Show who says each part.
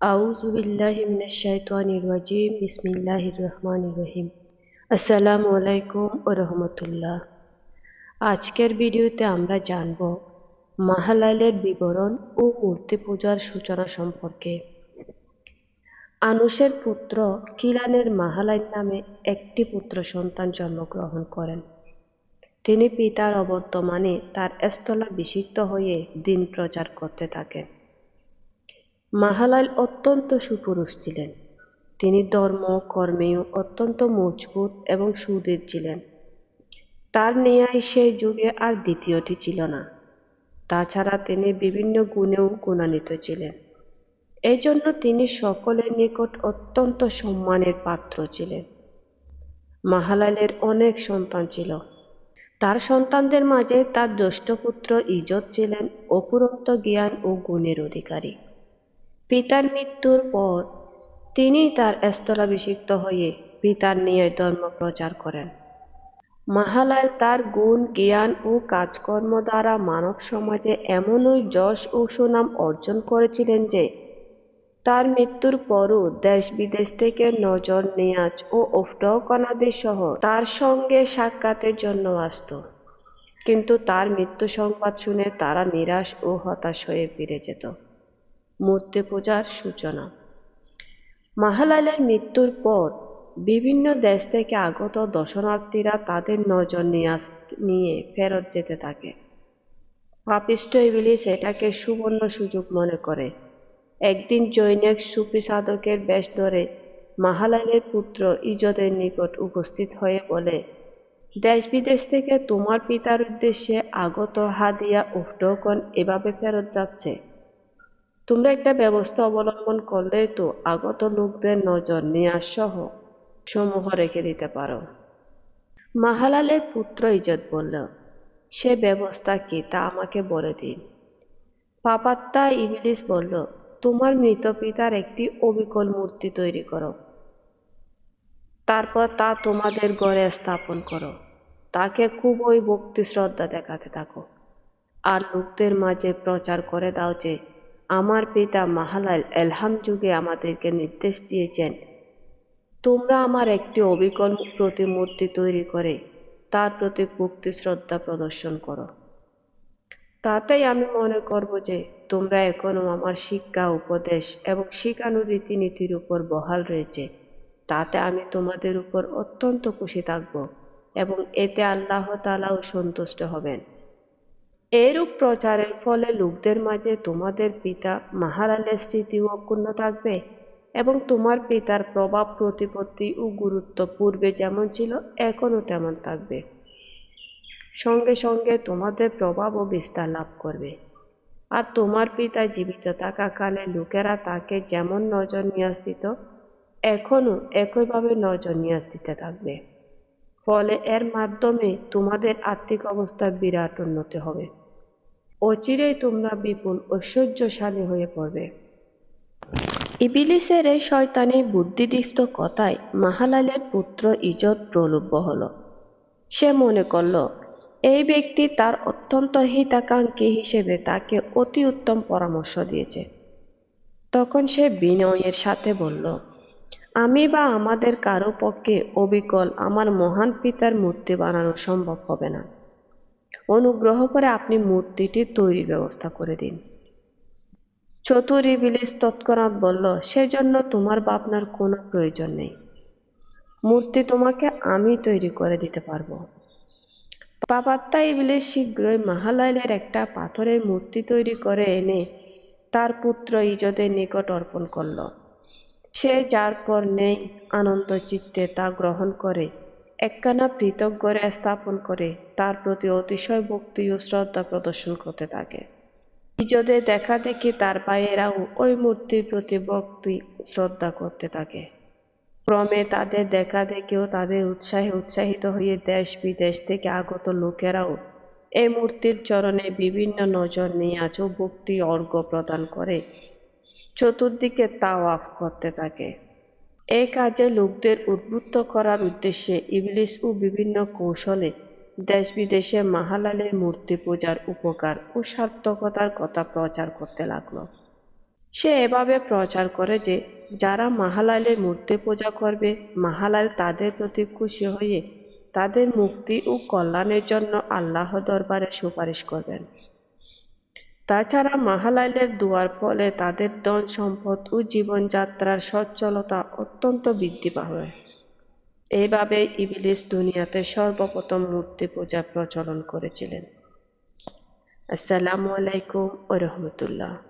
Speaker 1: আউজুবিল্লাহিমিনাশাইতানিরাজিম বিসমিল্লাহির রহমান রহিম আসসালামু আলাইকুম ও রহমতুল্লাহ আজকের ভিডিওতে আমরা জানব মাহালালের বিবরণ ও মূর্তি পূজার সূচনা সম্পর্কে। আনুষের পুত্র কিলানের মাহালাইল নামে একটি পুত্র সন্তান জন্মগ্রহণ করেন। তিনি পিতার অবর্তমানে তার স্থলাভিষিক্ত হয়ে দিন প্রচার করতে থাকেন। মাহালাইল অত্যন্ত সুপুরুষ ছিলেন। তিনি ধর্ম, কর্মেও অত্যন্ত মজবুত এবং সুদীর ছিলেন। তার ন্যায় সেই যুগে আর দ্বিতীয়টি ছিল না। তাছাড়া তিনি বিভিন্ন গুণেও গুণান্বিত ছিলেন। এই জন্য তিনি সকলের নিকট অত্যন্ত সম্মানের পাত্র ছিলেন। মাহালালের অনেক সন্তান ছিল। তার সন্তানদের মাঝে তার জ্যেষ্ঠ পুত্র ইজত ছিলেন অপুরন্ত জ্ঞান ও গুণের অধিকারী। পিতার মৃত্যুর পর তিনি তার স্থলাভিষিক্ত হয়ে পিতার নিয়ে ধর্ম প্রচার করেন। মাহালাল তার গুণ, জ্ঞান ও কাজকর্ম দ্বারা মানব সমাজে এমনই যশ ও সুনাম অর্জন করেছিলেন যে, তার মৃত্যুর পরও দেশ বিদেশ থেকে নজর, নিয়াজ ও ওফটকনাদি সহ তার সঙ্গে সাক্ষাতের জন্য আসত। কিন্তু তার মৃত্যু সংবাদ শুনে তারা নিরাশ ও হতাশ হয়ে ফিরে যেত। মূর্তি পূজার সূচনা। মাহালালের মৃত্যুর পর বিভিন্ন দেশ থেকে আগত দর্শনার্থীরা তাদের নজর নিয়ে ফেরত যেতে থাকে। পাপিষ্ট ইবিলিস এটাকে সুবর্ণ সুযোগ মনে করে। একদিন জৈনিক সুফি সাধকের বেশ ধরে মাহালালের পুত্র ইজদের নিকট উপস্থিত হয়ে বলে, দেশ বিদেশ থেকে তোমার পিতার উদ্দেশ্যে আগত হাদিয়া উফটকন এভাবে ফেরত যাচ্ছে। তোমরা একটা ব্যবস্থা অবলম্বন করলে তো আগত লোকদের নজর নেওয়ার সহ সমূহ রেখে দিতে পারো। মাহালালের পুত্র ইজত বলল, সে ব্যবস্থা কি তা আমাকে বলে দিন। পাপাত্তা ইবলিস বলল, তোমার মৃত পিতার একটি অবিকল মূর্তি তৈরি করো। তারপর তা তোমাদের ঘরে স্থাপন করো। তাকে খুবই ভক্তি শ্রদ্ধা দেখাতে থাকো। আর লোকদের মাঝে প্রচার করে দাও যে আমার পিতা মাহালাল এলহাম যুগে আমাদেরকে নির্দেশ দিয়েছেন, তোমরা আমার একটি অবিকল প্রতিমূর্তি তৈরি করে, তার প্রতি ভক্তি, শ্রদ্ধা প্রদর্শন করো। তাতেই আমি মনে করব যে তোমরা এখনও আমার শিক্ষা, উপদেশ এবং শিখানো রীতিনীতির উপর বহাল রয়েছে। তাতে আমি তোমাদের উপর অত্যন্ত খুশি থাকব এবং এতে আল্লাহ তালাও সন্তুষ্ট হবেন। এরূপ প্রচারের ফলে লোকদের মাঝে তোমাদের পিতা মাহারালের স্মৃতি অক্ষুণ্ণ থাকবে এবং তোমার পিতার প্রভাব, প্রতিপত্তি ও গুরুত্ব পূর্বে যেমন ছিল, এখনও তেমন থাকবে। সঙ্গে সঙ্গে তোমাদের প্রভাবও বিস্তার লাভ করবে। আর তোমার পিতা জীবিত থাকাকালে লোকেরা তাকে যেমন নজর নিয়ে দিত এখনও একইভাবে নজর নিয়ে দিতে থাকবে। ফলে এর মাধ্যমে তোমাদের আর্থিক অবস্থার বিরাট উন্নতি হবে। অচিরেই তোমরা বিপুল ঐশ্বর্যশালী হয়ে পড়বে। ইবিলিসের এই শয়তানি বুদ্ধিদীপ্ত কথায় মাহালালের পুত্র ইজত প্রলুব্ধ হল। সে মনে করল, এই ব্যক্তি তার অত্যন্ত হিতাকাঙ্ক্ষী হিসেবে তাকে অতি উত্তম পরামর্শ দিয়েছে। তখন সে বিনয়ের সাথে বলল আমি বা আমাদের কারও পক্ষে অবিকল আমার মহান পিতার মূর্তি বানানো সম্ভব হবে না। অনুগ্রহ করে আপনি মূর্তিটি তৈরির ব্যবস্থা করে দিন। চতুর ইবিলিস তৎক্ষণাৎ বলল, সেজন্য তোমার ভাবনার কোনো প্রয়োজন নেই। মূর্তি তোমাকে আমি তৈরি করে দিতে পারব। পাপাত্তা ইবিলিস শীঘ্রই মাহালাইলের একটা পাথরের মূর্তি তৈরি করে এনে তার পুত্র ইজদের নিকট অর্পণ করল। সে যার পর নেই আনন্দ চিত্তে তা গ্রহণ করে, একখানা পৃথক গড়ে স্থাপন করে, তার প্রতি অতিশয় ভক্তি ও শ্রদ্ধা প্রদর্শন করতে থাকে। ইজদের দেখা দেখি তার ভাইয়েরাও ওই মূর্তির প্রতি ভক্তি শ্রদ্ধা করতে থাকে। ক্রমে তাদের দেখা দেখেও তাদের উৎসাহে উৎসাহিত হয়ে দেশ বিদেশ থেকে আগত লোকেরাও এই মূর্তির চরণে বিভিন্ন নজর নিয়ে আজও ভক্তি অর্ঘ প্রদান করে। চতুর্দিকে তাওয়াফ করতে থাকে। এই কাজে লোকদের উদ্বুদ্ধ করার উদ্দেশ্যে ইবলিস ও বিভিন্ন কৌশলে দেশ বিদেশে মাহালালের মূর্তি পূজার উপকার ও সার্থকতার কথা প্রচার করতে লাগল। সে এভাবে প্রচার করে যে, যারা মাহালালের মূর্তি পূজা করবে, মাহালাল তাদের প্রতি খুশি হয়ে তাদের মুক্তি ও কল্যাণের জন্য আল্লাহ দরবারে সুপারিশ করবেন। তাছাড়া মাহালাইলের দুয়ার ফলে তাদের ধন সম্পদ ও জীবনযাত্রার সচ্ছলতা অত্যন্ত বৃদ্ধি পাবে এইভাবে ইবলিস দুনিয়াতে সর্বপ্রথম মূর্তি পূজা প্রচলন করেছিলেন। আসসালামু আলাইকুম ও রহমতুল্লাহ।